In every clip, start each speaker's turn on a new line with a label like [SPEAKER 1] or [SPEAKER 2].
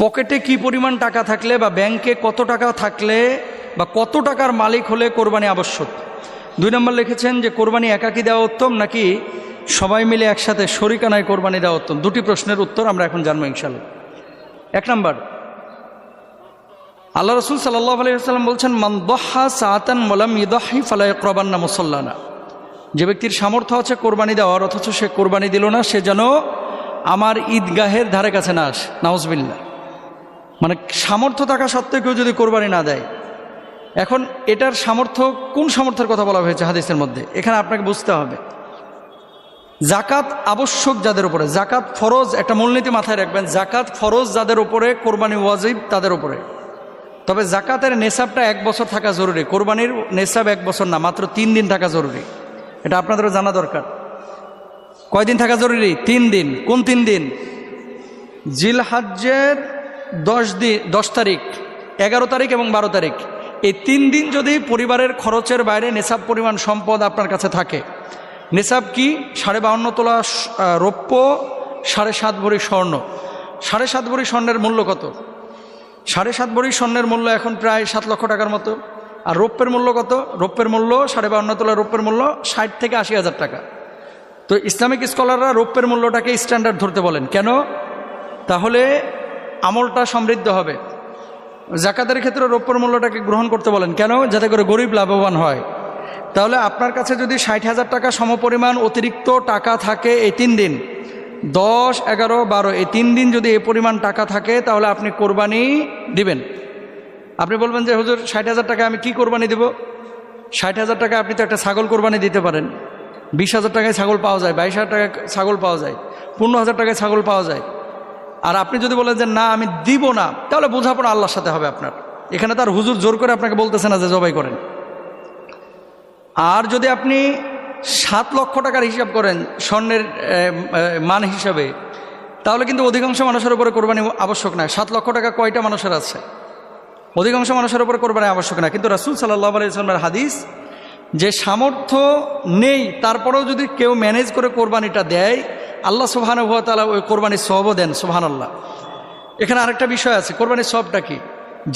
[SPEAKER 1] পকেটে কি পরিমাণ টাকা থাকলে বা ব্যাংকে কত টাকা থাকলে বা কত টাকার মালিক হলে কোরবানি আবশ্যক? দুই নম্বর লিখেছেন যে, কোরবানি একাকি দেওয়া উত্তম নাকি সবাই মিলে একসাথে শরিকানায় কোরবানি দেওয়া উত্তম? দুটি প্রশ্নের উত্তর আমরা এখন জানব ইনশাল্লাহ এক নম্বর, আল্লাহ রসুল সাল্লাহ আলাইসাল্লাম বলছেন, মান দহা সাহাতান মোলাম ইদাহি ফালাই ক্রবান্না মুসল্লানা। যে ব্যক্তির সামর্থ্য আছে কোরবানি দেওয়ার, অথচ সে কোরবানি দিল না, সে যেন আমার ঈদগাহের ধারে কাছে না আস। নাউজবিল্লা মানে সামর্থ্য থাকা সত্ত্বেও কেউ যদি কোরবানি না দেয়, এখন এটার সামর্থ্য কোন সামর্থ্যের কথা বলা হয়েছে হাদিসের মধ্যে? এখানে আপনাকে বুঝতে হবে। জাকাত আবশ্যক যাদের উপরে, জাকাত ফরজ একটা মূলনীতি মাথায় রাখবেন, জাকাত ফরজ যাদের উপরে, কোরবানি ওয়াজিব তাদের উপরে। তবে জাকাতের নেশাবটা এক বছর থাকা জরুরি, কোরবানির নেশাব এক বছর না, মাত্র তিন দিন থাকা জরুরি। এটা আপনাদেরও জানা দরকার। কয়দিন থাকা জরুরি? তিন দিন। কোন তিন দিন? জিলহাজ্জের দশ দিন, দশ তারিখ, এগারো তারিখ এবং বারো তারিখ। এই তিন দিন যদি পরিবারের খরচের বাইরে নেশাব পরিমাণ সম্পদ আপনার কাছে থাকে, নেশাব কি? সাড়ে বাউন্ন তোলা রৌপ্য, সাড়ে সাত ভরি স্বর্ণ। সাড়ে সাত ভরি স্বর্ণের মূল্য কত? সাড়ে সাত ভরি স্বর্ণের মূল্য এখন প্রায় সাত লক্ষ টাকার মতো। আর রৌপ্যের মূল্য কত? রৌপ্যের মূল্য সাড়ে বাউন্ন তোলা, রৌপ্যের মূল্য ষাট থেকে আশি হাজার টাকা। তো ইসলামিক স্কলাররা রৌপ্যের মূল্যটাকে স্ট্যান্ডার্ড ধরতে বলেন। কেন? তাহলে আমলটা সমৃদ্ধ হবে। জাকাতের ক্ষেত্রে রৌপ্যর মূল্যটাকে গ্রহণ করতে বলেন। কেন? যাতে করে গরিব লাভবান হয়। তাহলে আপনার কাছে যদি ষাট হাজার টাকা সমপরিমাণ অতিরিক্ত টাকা থাকে এই তিন দিন, দশ, এগারো, বারো, এই তিন দিন যদি এই পরিমাণ টাকা থাকে, তাহলে আপনি কোরবানি দিবেন। আপনি বলবেন যে, হুজুর, ষাট হাজার টাকা আমি কি কোরবানি দেব? ষাট হাজার টাকা আপনি তো একটা ছাগল কোরবানি দিতে পারেন। বিশ হাজার টাকায় ছাগল পাওয়া যায়, বাইশ হাজার টাকায় ছাগল পাওয়া যায়, পনেরো হাজার টাকায় ছাগল পাওয়া যায়। আর আপনি যদি বলেন যে, না, আমি দিব না, তাহলে বোঝাপড়া আল্লাহর সাথে হবে আপনার। এখানে তার হুজুর জোর করে আপনাকে বলতেছে না যে, জবাই করেন। আর যদি আপনি সাত লক্ষ টাকার হিসাব করেন, স্বর্ণের মান হিসাবে, তাহলে কিন্তু অধিকাংশ মানুষের উপরে কোরবানি আবশ্যক না সাত লক্ষ টাকা কয়টা মানুষের আছে? অধিকাংশ মানুষের উপরে কোরবানি আবশ্যক না কিন্তু রাসুল সাল্লাহ আলাইসলামের হাদিস, যে সামর্থ্য নেই, তারপরেও যদি কেউ ম্যানেজ করে কোরবানিটা দেয় আল্লাহ সুবাহান হুয়া তালা ওই কোরবানির সবও দেন সুবাহান আল্লাহ এখানে আরেকটা বিষয় আছে, কোরবানির সবটা কি?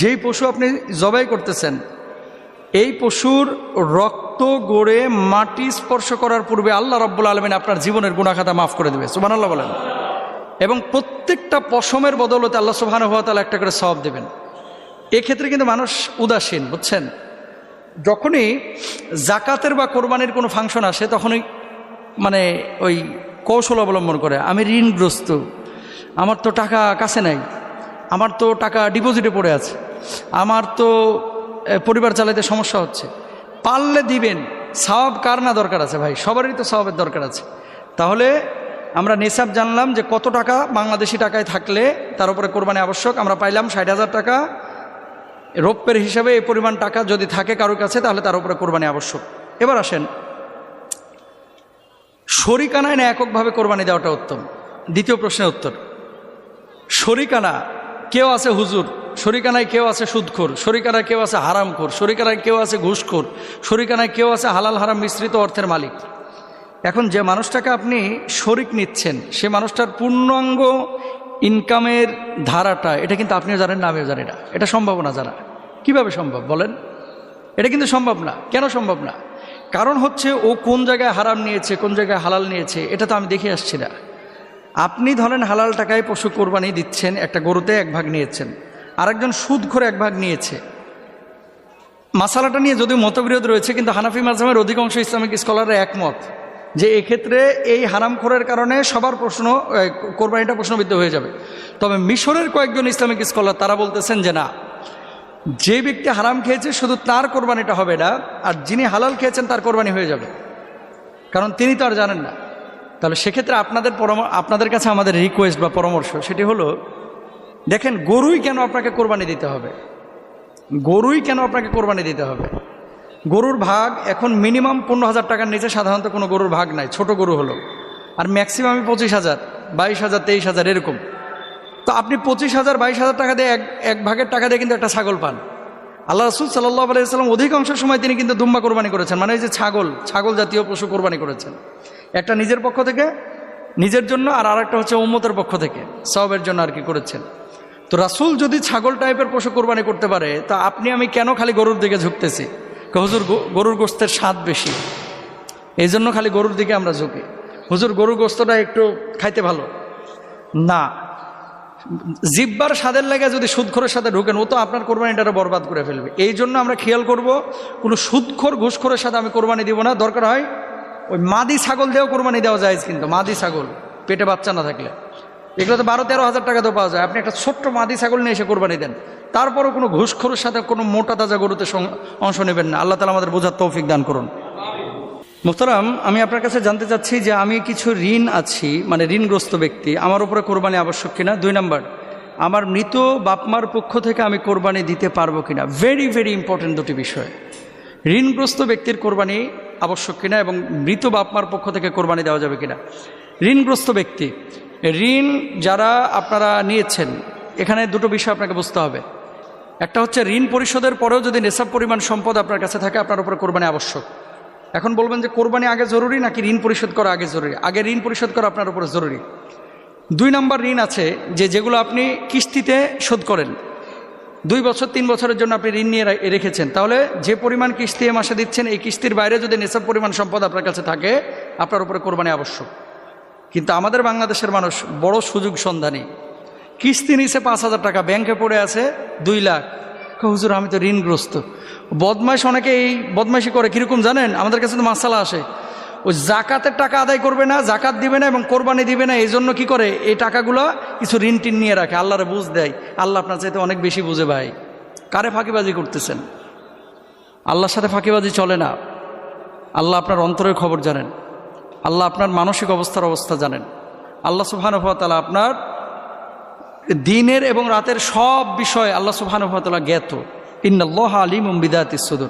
[SPEAKER 1] যেই পশু আপনি জবাই করতেছেন, এই পশুর রক্ত গড়ে মাটি স্পর্শ করার পূর্বে আল্লাহ রব্বুল আলমিন আপনার জীবনের গুণাখাতা মাফ করে দেবে সুবাহ আল্লাহ বলেন। এবং প্রত্যেকটা পশমের বদলতে আল্লাহ সুবাহান হুয়া তালা একটা করে সব দেবেন। এক্ষেত্রে কিন্তু মানুষ উদাসীন, বুঝছেন? যখনই জাকাতের বা কোরবানির কোনো ফাংশন আসে, তখনই মানে ওই কৌশল অবলম্বন করে। আমি ঋণগ্রস্ত। আমার তো টাকা কাছে নাই। আমার তো টাকা ডিপোজিটে পড়ে আছে। আমার তো পরিবার চালাতে সমস্যা হচ্ছে। পারলে দিবেন। সওয়াব কার না দরকার আছে ভাই? সবারই তো সওয়াবের দরকার আছে। তাহলে আমরা নিসাব জানলাম যে কত টাকা বাংলাদেশি টাকায় থাকলে তার উপরে কোরবানি আবশ্যক। আমরা পাইলাম ষাট হাজার টাকা। রৌপ্যের হিসাবে এই পরিমাণ টাকা যদি থাকে কারোর কাছে, তাহলে তার উপরে কোরবানি আবশ্যক। এবার আসেন শরিকানায় না এককভাবে কোরবানি দেওয়াটা উত্তম? দ্বিতীয় প্রশ্নের উত্তর। শরিকানা কেউ আছে হুজুর, শরিকানায় কেউ আছে সুদখোর, শরিকানায় কেউ আছে হারামখোর, শরিকানায় কেউ আছে ঘুষখোর, শরিকানায় কেউ আছে হালাল হারাম মিশ্রিত অর্থের মালিক। এখন যে মানুষটাকে আপনি শরিক নিচ্ছেন, সে মানুষটার পূর্ণাঙ্গ ইনকামের ধারাটা, এটা কিন্তু আপনিও জানেন না, আমিও জানি না। এটা সম্ভব না জানা কীভাবে সম্ভব বলেন? এটা কিন্তু সম্ভব না। কেন সম্ভব না? কারণ হচ্ছে ও কোন জায়গায় হারাম নিয়েছে, কোন জায়গায় হালাল নিয়েছে, এটা তো আমি দেখে আসছি না। আপনি ধরেন হালাল টাকায় পশু কোরবানি দিচ্ছেন, একটা গরুতে এক ভাগ নিয়েছেন, আরেকজন সুদ করে এক ভাগ নিয়েছে। মাসালাটা নিয়ে যদিও মতবিরোধ রয়েছে, কিন্তু হানাফি মাঝামের অধিকাংশ ইসলামিক স্কলাররা একমত যে এক্ষেত্রে এই হারামখোরের কারণে সবার প্রশ্ন কোরবানিটা প্রশ্নবিদ্ধ হয়ে যাবে। তবে মিশরের কয়েকজন ইসলামিক স্কলার, তারা বলতেছেন যে না যে ব্যক্তি হারাম খেয়েছে, শুধু তার কোরবানিটা হবে না, আর যিনি হালাল খেয়েছেন, তার কোরবানি হয়ে যাবে। কারণ তিনি তো আর জানেন না। তাহলে সেক্ষেত্রে আপনাদের পরাম- আপনাদের কাছে আমাদের রিকোয়েস্ট বা পরামর্শ সেটি হলো, দেখেন, গরুই কেন আপনাকে কোরবানি দিতে হবে? গরুই কেন আপনাকে কোরবানি দিতে হবে? গরুর ভাগ এখন মিনিমাম পনেরো হাজার টাকার নিচে, সাধারণত কোনো গরুর ভাগ নাই, ছোট গরু হলো। আর ম্যাক্সিমামই পঁচিশ হাজার, বাইশ হাজার, তেইশ হাজার, এরকম। তো আপনি পঁচিশ হাজার, বাইশ হাজার টাকা দিয়ে এক এক ভাগের টাকা দিয়ে কিন্তু একটা ছাগল পান। আল্লাহ রসুল সাল্লাহ আলাইসাল্লাম অধিকাংশ সময় তিনি কিন্তু দুম্বা কোরবানি করেছেন। মানে এই যে ছাগল ছাগল জাতীয় পশু কোরবানি করেছেন। একটা নিজের পক্ষ থেকে, নিজের জন্য আর আরেকটা হচ্ছে উম্মতের পক্ষ থেকে সবের জন্য আর কি করেছেন। তো রাসুল যদি ছাগল টাইপের পশু কোরবানি করতে পারে, তা আপনি আমি কেন খালি গরুর দিকে ঝুঁকতেছি? হুজুর গরুর গোস্তের স্বাদ বেশি। এই জন্য খালি গরুর দিকে আমরা ঝুঁকি। হুজুর, গরুর গোস্তটা একটু খাইতে ভালো। না জিব্বার স্বাদের লেগে যদি সুদখোরের সাথে ঢুকেন, ও তো আপনার কোরবানিটা বরবাদ করে ফেলবে। এই জন্য আমরা খেয়াল করব, কোনো সুদখোর ঘুষখোরের সাথে আমি কোরবানি দিব না। দরকার হয়, ওই মাদি ছাগল দিয়েও কোরবানি দেওয়া যায় কিন্তু, মাদি ছাগল, পেটে বাচ্চা না থাকলে। এগুলো তো বারো তেরো হাজার টাকা তো পাওয়া যায়। আপনি একটা ছোট্ট মাদি ছাগল নিয়ে এসে কোরবানি দেন। তারপরও কোনো ঘুষখোরের সাথে কোনো মোটা তাজা গরুতে অংশ নেবেন না। আল্লাহ তালা আমাদের বোঝার তৌফিক দান করুন। মোহতারাম, আমি আপনার কাছে জানতে চাচ্ছি যে আমি কিছু ঋণ আছি মানে ঋণগ্রস্ত ব্যক্তি, আমার উপরে কোরবানি আবশ্যক কিনা? দুই নাম্বার, আমার মৃত বাপমার পক্ষ থেকে আমি কোরবানি দিতে পারব কিনা? ভেরি ভেরি ইম্পর্টেন্ট দুটি বিষয়। ঋণগ্রস্ত ব্যক্তির কোরবানি আবশ্যক কিনা এবং মৃত বাপমার পক্ষ থেকে কোরবানি দেওয়া যাবে কিনা? ঋণগ্রস্ত ব্যক্তি, ঋণ যারা আপনারা নিয়েছেন, এখানে দুটো বিষয় আপনাকে বুঝতে হবে। একটা হচ্ছে ঋণ পরিশোধের পরেও যদি নেশাব পরিমাণ সম্পদ আপনার কাছে থাকে, আপনার উপরে কোরবানি আবশ্যক। এখন বলবেন যে কোরবানি আগে জরুরি নাকি ঋণ পরিশোধ করা আগে জরুরি? আগে ঋণ পরিশোধ করা আপনার উপরে জরুরি। দুই নাম্বার ঋণ আছে যে যেগুলো আপনি কিস্তিতে শোধ করেন। দুই বছর, তিন বছরের জন্য আপনি ঋণ নিয়ে রেখেছেন। তাহলে যে পরিমাণ কিস্তি এ মাসে দিচ্ছেন, এই কিস্তির বাইরে যদি নেশাব পরিমাণ সম্পদ আপনার কাছে থাকে, আপনার উপরে কোরবানি আবশ্যক। কিন্তু আমাদের বাংলাদেশের মানুষ বড় সুযোগ সন্ধানী। কিস্তি নিছে পাঁচ হাজার টাকা, ব্যাংকে পড়ে আছে দুই লাখ। হুজুর, আমি তো ঋণগ্রস্ত। বদমাইশ অনেকে এই বদমাইশি করে, কীরকম জানেন? আমাদের কাছে তো মাসালা আসে। ওই জাকাতের টাকা আদায় করবে না, জাকাত দিবে না এবং কোরবানি দিবে না এই জন্য কী করে? এই টাকাগুলো কিছু ঋণ টিন নিয়ে রাখে, আল্লাহরে বুঝ দেয়। আল্লাহ আপনার চাইতে অনেক বেশি বুঝে ভাই। কারে ফাঁকিবাজি করতেছেন? আল্লাহর সাথে ফাঁকিবাজি চলে না। আল্লাহ আপনার অন্তরের খবর জানেন। আল্লাহ আপনার মানসিক অবস্থার অবস্থা জানেন। আল্লাহ সুবহানুভাতালা আপনার দিনের এবং রাতের সব বিষয় আল্লাহ সুবহানুভাতালা জ্ঞাত। ইন্নাল্লাহ আলিম বিদাত সুদুর।